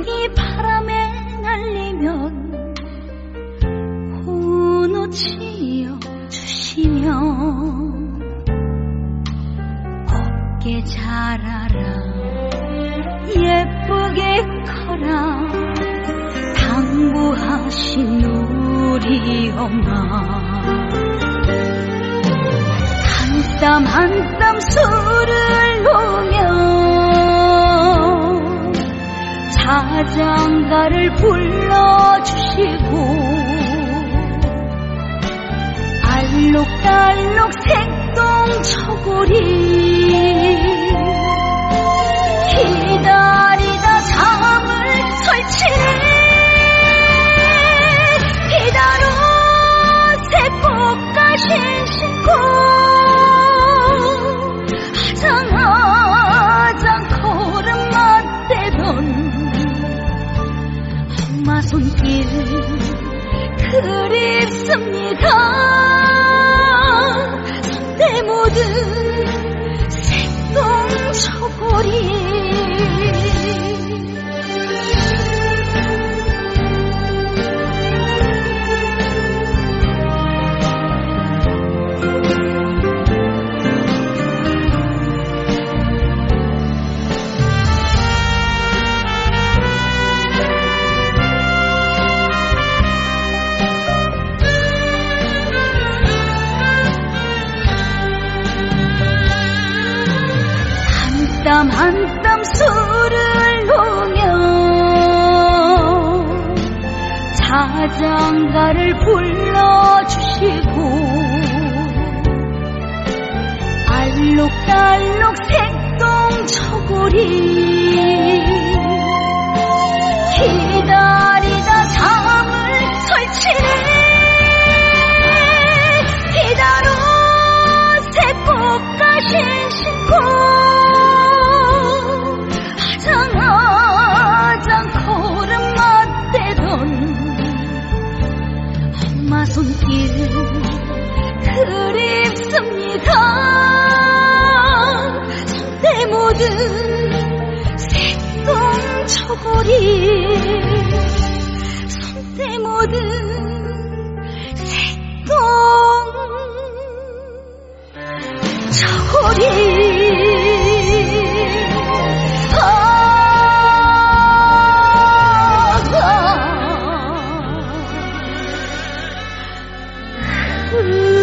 향기 바람에 날리면 호노치어 주시면 곱게 자라라. 예쁘게 커라. 당부하신 우리 엄마. 한땀 한땀 술을 놓으며 불러주시고 알록달록 색동 기다리 엄마 손길 그립습니다. 손때 묻은 색동 초골이 한땀 술을 놓으며 자장가를 불러주시고 알록달록 색 참 상대 모든 새똥 저고리 손때 모든 새똥 저고리 Ooh.